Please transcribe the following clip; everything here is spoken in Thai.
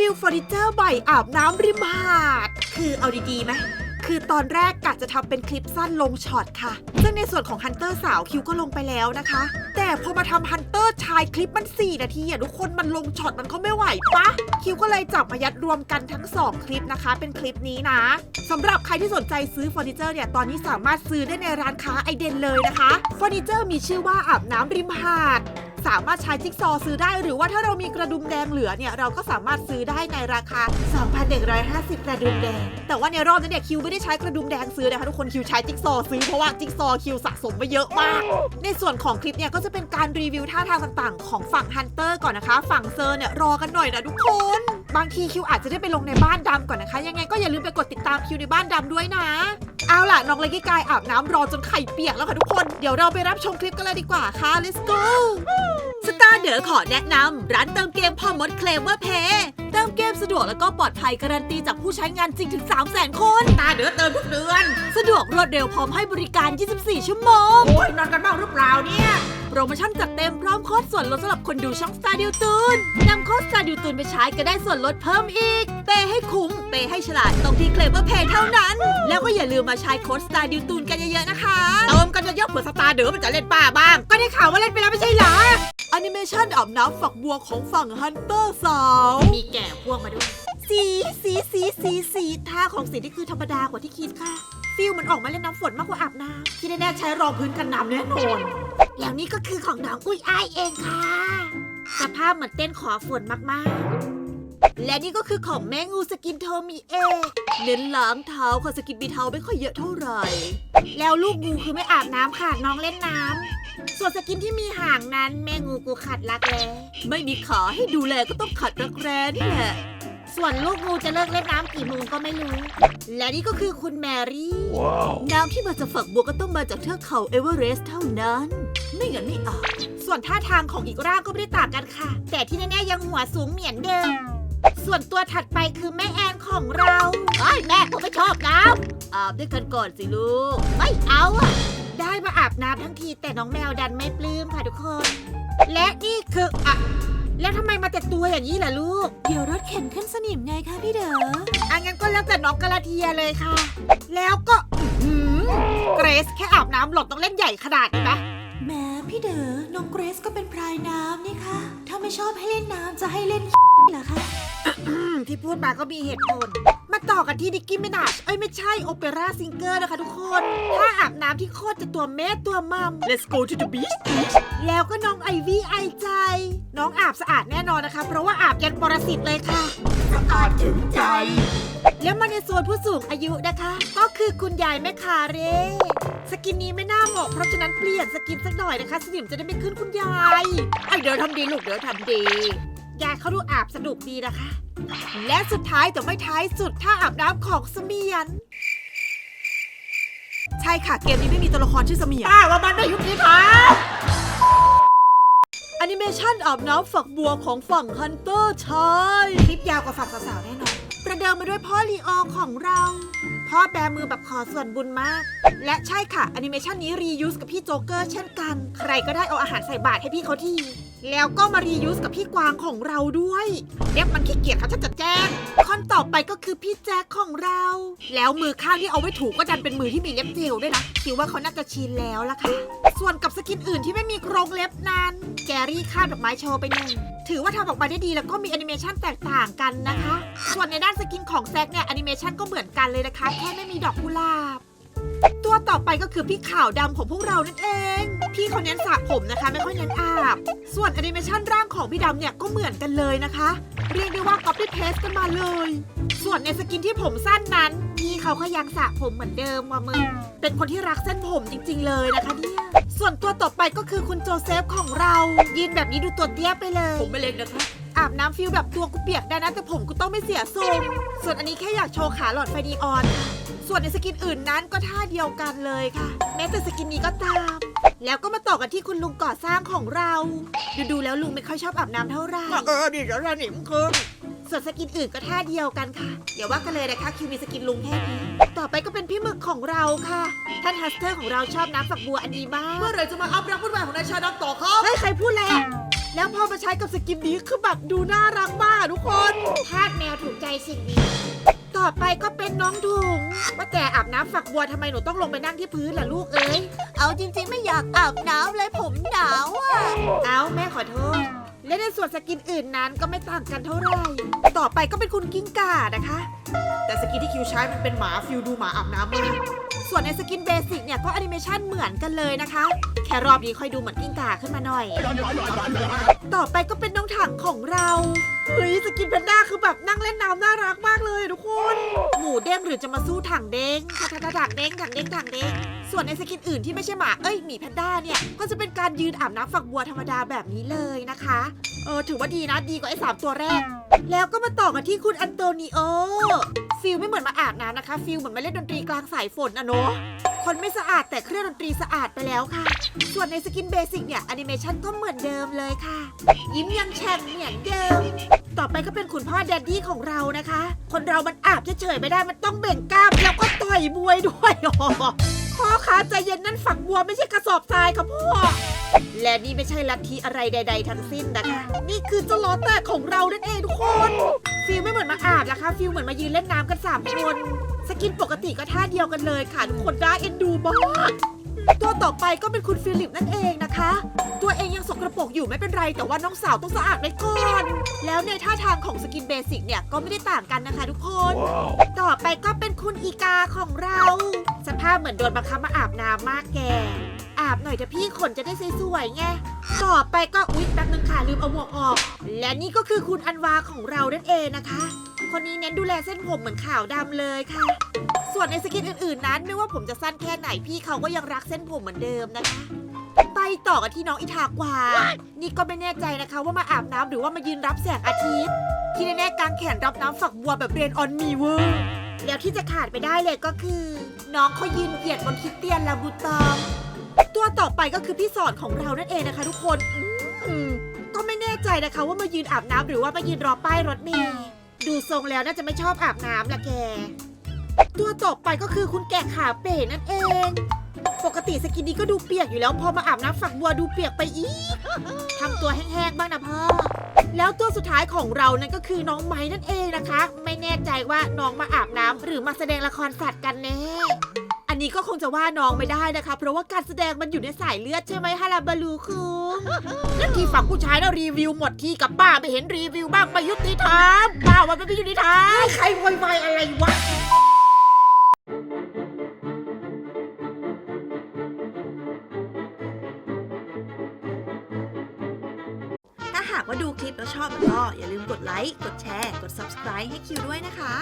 วิวเฟอร์นิเจอร์ใหม่อาบน้ำริมหาด คือเอาดีๆไหมคือตอนแรกกะจะทำเป็นคลิปสั้นลงช็อตค่ะ ซึ่งในส่วนของฮันเตอร์สาวคิวก็ลงไปแล้วนะคะ แต่พอมาทำฮันเตอร์ชายคลิปมัน 4 นาทีอะทุกคนมันลงช็อตมันก็ไม่ไหวปะคิวก็เลยจับมายัดรวมกันทั้ง 2 คลิปนะคะ เป็นคลิปนี้นะสำหรับใครที่สนใจซื้อเฟอร์นิเจอร์เนี่ยตอนนี้สามารถซื้อได้ในร้านค้าไอเดนเลยนะคะเฟอร์นิเจอร์มีชื่อว่าอาบน้ำริมหาด สามารถใช้จิ๊กซอว์ซื้อได้ หรือว่าถ้าเรามีกระดุมแดงเหลือเนี่ยเราก็สามารถซื้อได้ในราคา 2,150 กระดุมแดง แต่ว่าในรอบนี้เนี่ยคิวไม่ได้ใช้กระดุมแดงซื้อนะคะทุกคนคิวใช้จิ๊กซอว์ซื้อเพราะว่าจิ๊กซอว์คิวสะสมมาเยอะมาก ในส่วนของคลิปเนี่ยก็จะเป็นการรีวิวท่าทางต่างๆ ของฝั่งฮันเตอร์ก่อนนะคะ ฝั่งเซอร์เนี่ยรอกันหน่อยนะทุกคน บางทีคิวอาจจะได้ไปลงในบ้านดำก่อนนะคะ ยังไงก็อย่าลืมไปกดติดตามคิวในบ้านดำด้วยนะ เอาล่ะ น้องเล็กกี้กายอาบน้ำรอจนไข่เปียกแล้วค่ะทุกคน เดี๋ยวเราไปรับชมคลิปกันเลยดีกว่าค่ะ let's go สตาร์เดอขอแนะนำ ร้านเติมเกมพ่อมดเคลมว่าเพย์เติมเกมสะดวกแล้วก็ปลอดภัยการันตีจากผู้ใช้งานจริงถึง 3 0 0 0 0 0 คน ตาเดือเติมทุกเดือน สะดวกรวดเร็วพร้อมให้บริการ 24 ชั่วโมง โอ้ยนอนกันบ้างหรือเปล่าเนี่ยโปรโมชั่นจัดเต็มพร้อมโค้ดส่วนลดสำหรับคนดูช่องสตาร์ดิวตูนนำโค้ดสตาร์ดิวตูนไปใช้ก็ได้ส่วนลดเพิ่มอีก เปย์ให้คุ้ม เปย์ให้ฉลาดตรงที่เคลมว่าเพย์เท่านั้น แล้วก็อย่าลืมมาใช้โค้ดสตาร์ดิวตูนกันเยอะๆนะคะเติมกันเยอะๆเผื่อสตาร์เดือมันจะเล่นป้าบ้าง ก็ได้ข่าวว่าเล่นไปแล้วไม่ใช่เหรอแอนิเมชันอาบน้ำฝักบัวของฝั่งฮันเตอร์สาวมีแก่พ่วงมาด้วยสีสี สีสีท่าของสีที่คือธรรมดากว่าที่คิดค่ะ ฟิลมันออกมาเล่นน้ำฝนมากกว่าอาบน้ำที่แน่ๆใช้รองพื้นกันน้ำแน่นอนอย่างนี้ก็คือของน้องอุ้ยอ้ายเองค่ะ สภาพเหมือนเต้นขอฝนมากๆ และนี่ก็คือของแมงูสกินโทมิเอเน้นล้างเท้าค่ะสกินบีเท้าไม่ค่อยเยอะเท่าไหร่ แล้วลูกงูคือไม่อาบน้ำค่ะน้องเล่นน้ำส่วนสกินที่มีหางนั้น แม่งูกูขัดรักแร้ไม่มีขาให้ดูแลก็ต้องขัดรักแร้นี่แหละ ส่วนลูกงูจะเลิกเล่นน้ำกี่โมงก็ไม่รู้ และนี่ก็คือคุณแมรี่ น้ำที่มาจากฝักบัวก็ต้องมาจากเทือกเขาเอเวอเรสต์เท่านั้น ไม่งั้นไม่อาบส่วนท่าทางของอีกร่างก็ไม่ได้ต่างกันค่ะ แต่ที่แน่ๆยังหัวสูงเหมือนเดิม ส่วนตัวถัดไปคือแม่แอนของเราเอ้ยแม่ผมไม่ชอบน้ำอาบด้วยกันก่อนสิลูก ไม่เอาอะได้มาอาบน้ำทั้งทีแต่น้องแมวดันไม่ปลื้มค่ะทุกคน และนี่คืออะ แล้วทำไมมาแต่ตัวอย่างนี้ล่ะลูกเดี๋ยวรถเข็นขึ้นสนิมไงคะพี่เด๋ออันงั้นก็แล้วแต่น้องกระเทียเลยค่ะ แล้วก็อื้อหือเกรซแค่อาบน้ำหลดต้องเล่นใหญ่ขนาดนี้ปะแหม้พี่เด๋อน้องเกรซก็เป็นพรายน้ำนี่ค่ะถ้าไม่ชอบให้เล่นน้ำจะให้เล่น เหรอคะอืมที่พูดมาก็มีเหตุผล มาต่อกันที่ดิกกี้มินาชเอ้ยไม่ใช่โอเปร่าซิงเกอร์นะคะทุกคน ถ้าอาบน้ำที่โคตรจะตัวแม่ตัวมัม let's go to the beach แล้วก็น้องไอวี่ไอใจ น้องอาบสะอาดแน่นอนนะคะ เพราะว่าอาบยันปรสิตเลยค่ะ สะอาดถึงใจ แล้วมาในโซนผู้สูงอายุนะคะ ก็คือคุณยายแม่คาเร่สกินนี้ไม่น่าเหมาะเพราะฉะนั้นเปลี่ยนสกินสักหน่อยนะคะ สนิมจะได้ไม่ขึ้นคุณยายไอยเดี๋ยวทำดีลูกเดี๋ยวทำดี ยายเขาดูอาบสนุกดีนะคะ และสุดท้ายแต่ไม่ท้ายสุดถ้าอาบน้ำของเสมียน ใช่ค่ะเกมนี้ไม่มีตัวละครชื่อเสมียนป้าว่ามันไม่ยุติธรรมแอนิเมชันอาบน้ำฝักบัวของฝั่งฮันเตอร์ชายคลิปยาวกว่าฝั่งสาวๆแน่นอน ประเดิมมาด้วยพ่อลีโอของเราพ่อแบมือแบบขอส่วนบุญมาก และใช่ค่ะแอนิเมชันนี้รียูสกับพี่โจ๊กเกอร์เช่นกัน ใครก็ได้เอาอาหารใส่บาตรให้พี่เขาที แล้วก็มารียูสกับพี่กวางของเราด้วย เด็บมันขี้เกียจค่ะฉันจะแจ้งคนต่อไปก็คือพี่แจ็คของเรา แล้วมือข้างที่เอาไว้ถูก็ดันเป็นมือที่มีเล็บเจลด้วยนะคิดว่าเขาน่าจะชินแล้วล่ะค่ะ ส่วนกับสกินอื่นที่ไม่มีโครงเล็บนั้น แกรี่คาดดอกไม้โชว์ไปหนึ่งถือว่าทำออกมาได้ดีแล้วก็มีแอนิเมชันแตกต่างกันนะคะ ส่วนในด้านสกินของแซกเนี่ยแอนิเมชันก็เหมือนกันเลยนะคะ แค่ไม่มีดอกกุหลาบ ตัวต่อไปก็คือพี่ขาวดำของพวกเรานั่นเอง พี่เขาเน้นสระผมนะคะ ไม่ค่อยเน้นอาบ ส่วนแอนิเมชันร่างของพี่ดำเนี่ยก็เหมือนกันเลยนะคะ เรียกได้ว่า copy paste กันมาเลย ส่วนในสกินที่ผมสั้นนั้น พี่เขาก็ยังสระผมเหมือนเดิมว่ะมึงเป็นคนที่รักเส้นผมจริง ๆ เลยนะคะเนี่ยส่วนตัวต่อไปก็คือคุณโจเซฟของเรายืนแบบนี้ดูตัวเตี้ยไปเลย ผมไม่เล็กนะคะ อาบน้ำฟิลแบบตัวกูเปียกได้นะ แต่ผมกูต้องไม่เสียทรงส่วนอันนี้แค่อยากโชว์ขาหลอดไฟนีออนค่ะส่วนในสกินอื่นนั้นก็ท่าเดียวกันเลยค่ะ แม้แต่สกินนี้ก็ตาม แล้วก็มาต่อกันที่คุณลุงก่อสร้างของเรา ดูดูๆแล้วลุงไม่ค่อยชอบอาบน้ำเท่าไหร่ เออดิเดี๋ยวเราหนิมคืนส่วนสกินอื่นก็ท่าเดียวกันค่ะ เดี๋ยวว่ากันเลยนะคะคิวมีสกินลุงแค่นี้ ต่อไปก็เป็นพี่หมึกของเราค่ะ ท่านฮัสเตอร์ของเราชอบน้ำฝักบัวอันนี้บ้างเมื่อไหรจะมาอัพรักวุ่นวายของนายชาดำต่อครับ เฮ้ยใครพูดอะไรอะ แล้วพอมาใช้กับสกินนี้คือแบบดูน่ารักมากทุกคนทาสแมวถูกใจสิ่งนี้ ต่อไปก็เป็นน้องถุงว่าแต่อาบน้ำฝักบัวทำไมหนูต้องลงไปนั่งที่พื้นล่ะลูกเอ้ย เอาจริงๆไม่อยากอาบน้ำเลยผมหนาวอะ เอาแม่ขอโทษ และในส่วนสกินอื่นนั้นก็ไม่ต่างกันเท่าไหร่ ต่อไปก็เป็นคุณกิ้งก่านะคะ แต่สกินที่คิวใช้มันเป็นหมาฟิลดูหมาอาบน้ำมากส่วนในสกินเบสิกเนี่ยก็แอนิเมชันเหมือนกันเลยนะคะ แค่รอบนี้ค่อยดูเหมือนกิ้งก่าขึ้นมาหน่อย ต่อไปก็เป็นน้องถังของเรา เฮ้ยสกินแพนด้าคือแบบนั่งเล่นน้ำน่ารักมากเลยทุกคน มูเด้งหรือจะมาสู้ถังเด้งถังถังถังเด้งถังเด้งถังเด้งส่วนในสกินอื่นที่ไม่ใช่หมาเอ้ยหมีแพนด้าเนี่ยก็จะเป็นการยืนอาบน้ำฝักบัวธรรมดาแบบนี้เลยนะคะเออถือว่าดีนะดีกว่าไอ้สามตัวแรก แล้วก็มาต่อกันที่คุณอันโตนิโอฟิลไม่เหมือนมาอาบน้ำนะคะ ฟิลเหมือนมาเล่นดนตรีกลางสายฝนอะเนาะ คนไม่สะอาดแต่เครื่องดนตรีสะอาดไปแล้วค่ะ ส่วนในสกินเบสิกเนี่ยแอนิเมชันก็เหมือนเดิมเลยค่ะ ยิ้มยังแฉ่งเหมือนเดิม ต่อไปก็เป็นคุณพ่อแดดดี้ของเรานะคะ คนเรามันอาบเฉยๆไม่ได้มันต้องเบ่งกล้ามแล้วก็ต่อยมวยด้วยพ่อคะใจเย็นนั่นฝักบัวไม่ใช่กระสอบทรายค่ะพ่อและนี่ไม่ใช่ลัทธิอะไรใด ๆ ทั้งสิ้นนะคะ นี่คือเจาลอแตกของเรานั่นเองทุกคน ฟิลไม่เหมือนมาอาบนะคะ ฟิลเหมือนมายืนเล่นน้ำกันสามคน สกินปกติก็ท่าเดียวกันเลยค่ะทุกคนน่าเอ็นดูมากตัวต่อไปก็เป็นคุณฟิลิปนั่นเองนะคะ ตัวเองยังสกรปรกอยู่ไม่เป็นไร แต่ว่าน้องสาวต้องสะอาดไว้ก่อน แล้วในท่าทางของสกินเบสิกเนี่ยก็ไม่ได้ต่างกันนะคะทุกคนต่อไปก็เป็นคุณอีกาของเรา สภาพเหมือนโดนบังคับมาอาบน้ำมากแก อาบหน่อยเถอะพี่ขนจะได้สวยๆไง ต่อไปก็อุ๊ยแป๊บนึงค่ะลืมเอาหมวกออก และนี่ก็คือคุณอันวาของเรานั่นเองนะคะ คนนี้เน้นดูแลเส้นผมเหมือนขาวดำเลยค่ะ ส่วนในสกินอื่นๆนั้น ไม่ว่าผมจะสั้นแค่ไหนพี่เขาก็ยังรักเส้นผมเหมือนเดิมนะคะ ไปต่อกันที่น้องอิทากวา นี่ก็ไม่แน่ใจนะคะว่ามาอาบน้ำหรือว่ามายืนรับแสงอาทิตย์ ที่แน่ๆกางแขนรับน้ำฝักบัวแบบเรนออนมีเวอร์ แล้วที่จะขาดไปได้เลยก็คือ น้องเขายืนเหยียดบนคริสเตียนลาบูตอง ตัวต่อไปก็คือพี่สอนของเรานั่นเองนะคะ ทุกคนอืมก็ไม่แน่ใจนะคะ ว่ามายืนอาบน้ำหรือว่ามายืนรอป้ายรถเมล์ดูทรงแล้วน่าจะไม่ชอบอาบน้ำละแก ตัวต่อไปก็คือคุณแกะขาเป๋นั่นเอง ปกติสกินนี้ก็ดูเปียกอยู่แล้วพอมาอาบน้ำฝักบัวดูเปียกไปอีกทำตัวแห้งๆบ้างนะพ่อแล้วตัวสุดท้ายของเรานั่นก็คือน้องไม้นั่นเองนะคะ ไม่แน่ใจว่าน้องมาอาบน้ำหรือมาแสดงละครสัตว์กันแน่ นนี้ก็คงจะว่าน้องไม่ได้นะคะ เพราะว่าการแสดงมันอยู่ในสายเลือดใช่ไหมฮาราบาลูคุงแล้วที่ฝั่งผู้ชายเรารีวิวหมดที่กับป้าไม่เห็นรีวิวบ้างไม่ยุติธรรมป้าว่ามันไม่ยุติธรรมใครโวยวายอะไรวะถ้าหากว่าดูคลิปแล้วชอบก็อย่าลืมกดไลค์กดแชร์ กด subscribe ให้คิวด้วยนะคะ